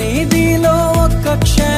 సన్నిధిలో ఒక్క క్షణం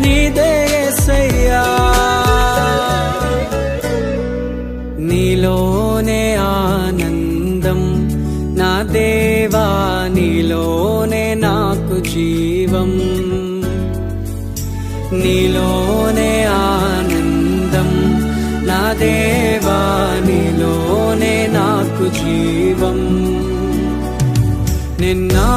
నీదేసయ్యా నీలోనే ఆనందం నా దేవా నీలోనే నాకు జీవం. నీలోనే ఆనందం నా దేవా నీలోనే నాకు జీవం. నిన్నా